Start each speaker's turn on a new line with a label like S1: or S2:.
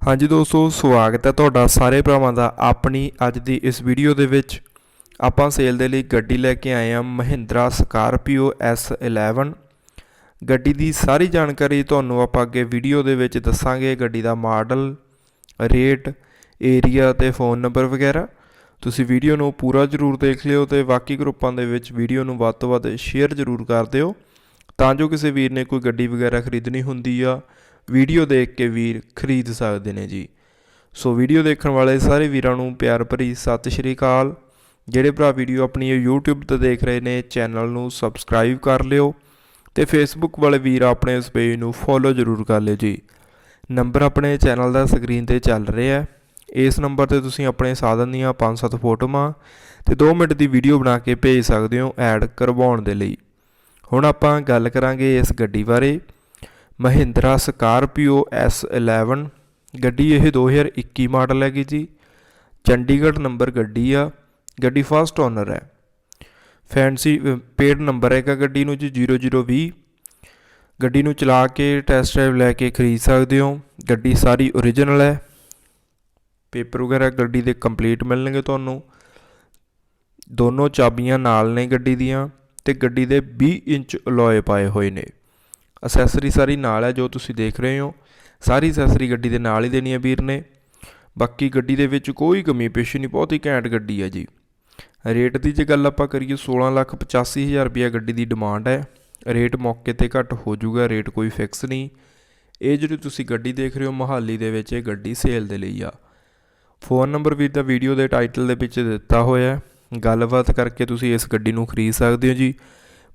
S1: ਹਾਂਜੀ ਦੋਸਤੋ, ਸਵਾਗਤ ਹੈ ਤੁਹਾਡਾ ਸਾਰੇ ਭਰਾਵਾਂ ਦਾ ਆਪਣੀ ਅੱਜ ਦੀ ਇਸ ਵੀਡੀਓ ਦੇ ਵਿੱਚ। ਆਪਾਂ ਸੇਲ ਦੇ ਲਈ ਗੱਡੀ ਲੈ ਕੇ ਆਏ ਹਾਂ ਮਹਿੰਦਰਾ ਸਕਾਰਪੀਓ S11 ਗੱਡੀ ਦੀ ਸਾਰੀ ਜਾਣਕਾਰੀ ਤੁਹਾਨੂੰ ਆਪਾਂ ਅੱਗੇ ਵੀਡੀਓ ਦੇ ਵਿੱਚ ਦੱਸਾਂਗੇ। ਗੱਡੀ ਦਾ ਮਾਡਲ, ਰੇਟ, ਏਰੀਆ ਤੇ ਫੋਨ ਨੰਬਰ ਵਗੈਰਾ। ਤੁਸੀਂ ਵੀਡੀਓ ਨੂੰ ਪੂਰਾ ਜ਼ਰੂਰ ਦੇਖ ਲਿਓ ਤੇ ਬਾਕੀ ਗਰੁੱਪਾਂ ਦੇ ਵਿੱਚ ਵੀਡੀਓ ਨੂੰ ਵੱਧ ਤੋਂ ਵੱਧ ਸ਼ੇਅਰ ਜ਼ਰੂਰ ਕਰ ਦਿਓ। ਤਾਂ ਜੋ ਕਿਸੇ ਵੀਰ ਨੇ ਕੋਈ ਗੱਡੀ ਵਗੈਰਾ ਖਰੀਦਣੀ ਹੁੰਦੀ ਆ ਵੀਡੀਓ ਦੇਖ ਕੇ ਵੀਰ ਖਰੀਦ ਸਕਦੇ ਨੇ ਜੀ। ਸੋ ਵੀਡੀਓ ਦੇਖਣ ਵਾਲੇ ਸਾਰੇ ਵੀਰਾਂ ਨੂੰ ਪਿਆਰ ਭਰੀ ਸਤਿ ਸ਼੍ਰੀ ਅਕਾਲ। ਜਿਹੜੇ ਭਰਾ ਵੀਡੀਓ ਆਪਣੀ ਇਹ YouTube ਤੇ ਦੇਖ ਰਹੇ ਨੇ, ਚੈਨਲ ਨੂੰ ਸਬਸਕ੍ਰਾਈਬ ਕਰ ਲਿਓ ਤੇ Facebook ਵਾਲੇ ਵੀਰ ਆਪਣੇ ਇਸ ਪੇਜ ਨੂੰ ਫੋਲੋ ਜ਼ਰੂਰ ਕਰ ਲਿਓ ਜੀ। ਨੰਬਰ ਆਪਣੇ ਚੈਨਲ ਦਾ ਸਕਰੀਨ ਤੇ ਚੱਲ ਰਿਹਾ ਹੈ ਇਸ ਨੰਬਰ ਤੇ ਤੁਸੀਂ ਆਪਣੇ ਸਾਧਨ ਦੀਆਂ 5-7 ਫੋਟੋਆਂ ਤੇ 2 ਮਿੰਟ ਦੀ ਵੀਡੀਓ ਬਣਾ ਕੇ ਭੇਜ ਸਕਦੇ ਹੋ ਐਡ ਕਰਵਾਉਣ ਦੇ ਲਈ। ਹੁਣ ਆਪਾਂ ਗੱਲ ਕਰਾਂਗੇ ਇਸ ਗੱਡੀ ਬਾਰੇ। ਮਹਿੰਦਰਾ ਸਕਾਰਪੀਓ S11 ਗੱਡੀ ਇਹ 2021 ਮਾਡਲ ਹੈਗੀ ਜੀ। ਚੰਡੀਗੜ੍ਹ ਨੰਬਰ ਗੱਡੀ ਆ, ਗੱਡੀ ਫਸਟ ਓਨਰ ਹੈ। ਫੈਂਸੀ ਪੇਡ ਨੰਬਰ ਹੈਗਾ ਗੱਡੀ ਨੂੰ ਜੀ 0020 ਗੱਡੀ ਨੂੰ ਚਲਾ ਕੇ ਟੈਸਟ ਡਰਾਈਵ ਲੈ ਕੇ ਖਰੀਦ ਸਕਦੇ ਹੋ। ਗੱਡੀ ਸਾਰੀ ਓਰੀਜਨਲ ਹੈ। ਪੇਪਰ ਵਗੈਰਾ ਗੱਡੀ ਦੇ ਕੰਪਲੀਟ ਮਿਲਣਗੇ ਤੁਹਾਨੂੰ। ਦੋਨੋਂ ਚਾਬੀਆਂ ਨਾਲ ਨੇ ਗੱਡੀ ਦੀਆਂ ਤੇ ਗੱਡੀ ਦੇ 20 ਇੰਚ ਅਲੋਏ ਪਾਏ ਹੋਏ ਨੇ। ਅਸੈਸਰੀ ਸਾਰੀ ਨਾਲ ਹੈ ਜੋ ਤੁਸੀਂ ਦੇਖ ਰਹੇ ਹੋ। ਸਾਰੀ ਅਸੈਸਰੀ ਗੱਡੀ ਦੇ ਨਾਲ ਹੀ ਦੇਣੀ ਹੈ ਵੀਰ ਨੇ। ਬਾਕੀ ਗੱਡੀ ਦੇ ਵਿੱਚ ਕੋਈ ਕਮੀ, ਪੇਸ਼ੀ ਨਹੀਂ, ਬਹੁਤ ਹੀ ਘੈਂਟ ਗੱਡੀ ਹੈ ਜੀ। ਰੇਟ ਦੀ ਜੇ ਗੱਲ ਆਪਾਂ ਕਰੀਏ 16 ਲੱਖ 85 ਹਜ਼ਾਰ ਰੁਪਇਆ ਗੱਡੀ ਦੀ ਡਿਮਾਂਡ ਹੈ। ਰੇਟ ਮੌਕੇ ਤੇ ਘੱਟ ਹੋ ਜਾਊਗਾ, ਰੇਟ ਕੋਈ ਫਿਕਸ ਨਹੀਂ। ਇਹ ਜਿਹੜੀ ਤੁਸੀਂ ਗੱਡੀ ਦੇਖ ਰਹੇ ਹੋ, ਮਹਾਲੀ ਦੇ ਵਿੱਚ ਇਹ ਗੱਡੀ ਸੇਲ ਦੇ ਲਈ ਆ। ਫੋਨ ਨੰਬਰ ਵੀ ਤਾਂ ਵੀਡੀਓ ਦੇ ਟਾਈਟਲ ਦੇ ਵਿੱਚ ਦਿੱਤਾ ਹੋਇਆ ਹੈ। ਗੱਲਬਾਤ ਕਰਕੇ ਤੁਸੀਂ ਇਸ ਗੱਡੀ ਨੂੰ ਖਰੀਦ ਸਕਦੇ ਹੋ ਜੀ।